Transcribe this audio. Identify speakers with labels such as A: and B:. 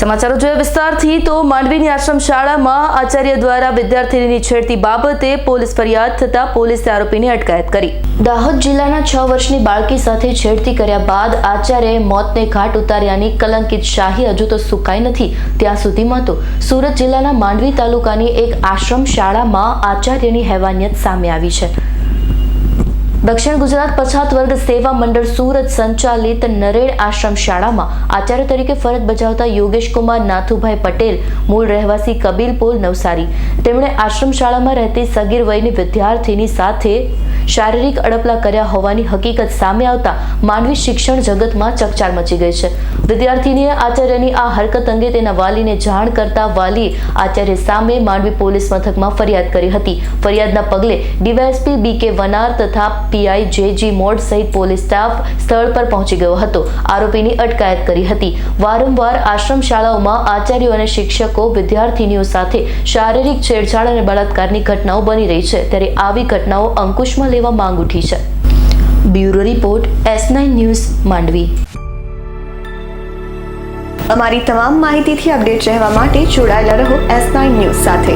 A: સમાચારો જોયા વિસ્તારથી તો માંડવીની આશ્રમ શાળામાં આચાર્ય દ્વારા વિદ્યાર્થીની છેડતી બાબતે પોલીસ ફરિયાદ થતા પોલીસે આરોપીની અટકાયત કરી. દાહોદ જિલ્લાના છ વર્ષની બાળકી સાથે છેડતી કર્યા બાદ આચાર્યએ મોતને ઘાટ ઉતાર્યાની કલંકિત શાહી હજુ તો સુકાઈ નથી. ત્યાં સુધીમાં તો સુરત જિલ્લાના માંડવી તાલુકાની એક આશ્રમ શાળામાં આચાર્યની હેવાનિયત સામે આવી છે. દક્ષિણ ગુજરાત પછાત વર્ગ સેવા મંડળ સુરત સંચાલિત નરેડ આશ્રમ શાળામાં આચાર્ય તરીકે ફરજ બજાવતા યોગેશ કુમાર નાથુભાઈ પટેલ, મૂળ રહેવાસી કબીલપુર નવસારી. તેમણે આશ્રમ શાળામાં રહેતી સગીર વયની વિદ્યાર્થીની સાથે શારીરિક અડપલા કર્યા હોવાની હકીકત સામે આવતા માનવી શિક્ષણ જગતમાં ચકચાર મચી ગઈ છે. વિદ્યાર્થીનીએ આચાર્યની આ હરકત અંગે તેના વાલીને જાણ કરતા વાલીએ આચાર્ય સામે માંડવી પોલીસ મથકમાં ફરિયાદ કરી હતી. ફરિયાદના પગલે ડીવાયએસપી બી કે વનાર તથા પીઆઈ જે જી મોડ સહિત પોલીસ સ્ટાફ સ્થળ પર પહોંચી ગયો હતો. આરોપીની અટકાયત કરી હતી. વારંવાર આશ્રમ શાળાઓમાં આચાર્યો અને શિક્ષકો વિદ્યાર્થીનીઓ સાથે શારીરિક છેડછાડ અને બળાત્કારની ઘટનાઓ બની રહી છે. ત્યારે આવી ઘટનાઓ અંકુશમાં લેવા માંગ ઉઠી છે. Bureau report, S nine news, Mandvi.
B: અમારી તમામ માહિતીથી અપડેટ રહેવા માટે જોડાયેલા રહો એસ નાઇન ન્યૂઝ સાથે.